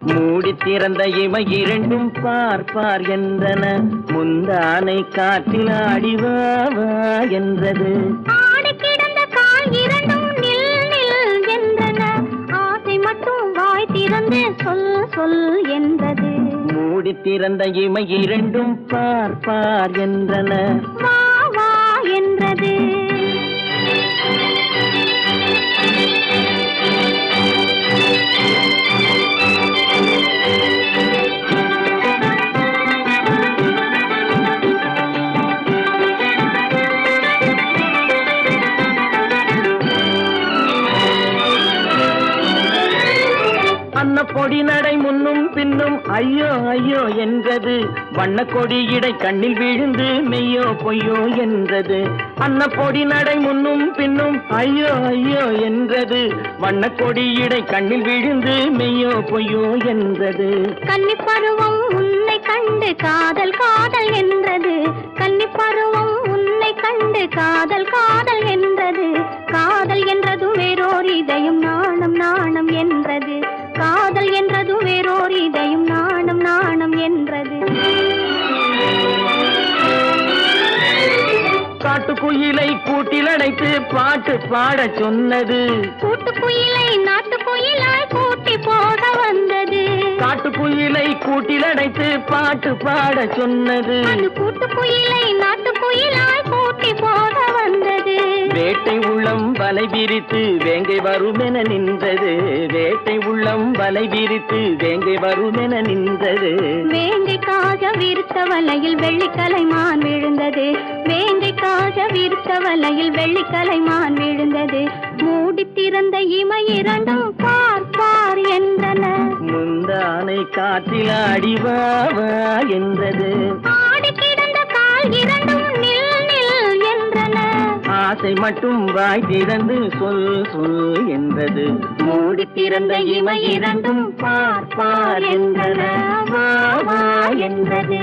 மூடி திறந்த இமை இரண்டும் பார்ப்பார் என்றன. முந்தானை காற்றில் ஆடிவாவா என்றது. சொல் சொல் என்றது. மூடி திறந்த இமை இரண்டும் பார்ப்பார் என்றன. அன்ன பொடி நடை முன்னும் பின்னும் ஐயோ ஐயோ என்றது. வண்ண கொடி இடை கண்ணில் விழுந்து மெய்யோ பொய்யோ என்றது. அன்ன பொடி நடை முன்னும் பின்னும் ஐயோ ஐயோ என்றது. வண்ண கொடி இடை கண்ணில் விழுந்து மெய்யோ பொய்யோ என்றது. கன்னி பருவம் உன்னை கண்டு காதல் காதல் என்றது. கன்னி பருவம் உன்னை கண்டு காதல் காதல் காட்டுக்குயிலை கூட்டில் அடைத்து பாட்டு பாடச் சொன்னது. கூட்டுக்குயிலை நாட்டுக்குயிலாய் கூட்டி போக வந்தது. காட்டுக்குயிலை கூட்டில் அடைத்து பாட்டு பாடச் சொன்னது. கூட்டுக்குயிலை நாட்டுக்குயிலாய் வலை விரித்து வேங்கை வருமென நின்றது. வேட்டை உள்ளம் வலை விரித்து வேங்கை வருமென நின்றது. வேங்கைக்காக விருத்த வலையில் வெள்ளிக்கலைமான் விழுந்தது. வேங்கைக்காக விருத்த வலையில் வெள்ளிக்கலைமான் விழுந்தது. மூடி திறந்த இமை இரண்டும் பார் பார் என்றன. முந்தானை காற்றில் அடிவாவா என்றது. ஆடி கிடந்த கால் இரண்டும் நில் நில் என்றன. ஆசை மட்டும் வாய் திறந்து சொல் சொல் என்றது மூடி திறந்த இமை இரண்டும் பார் பார் என்றன வா வா என்றது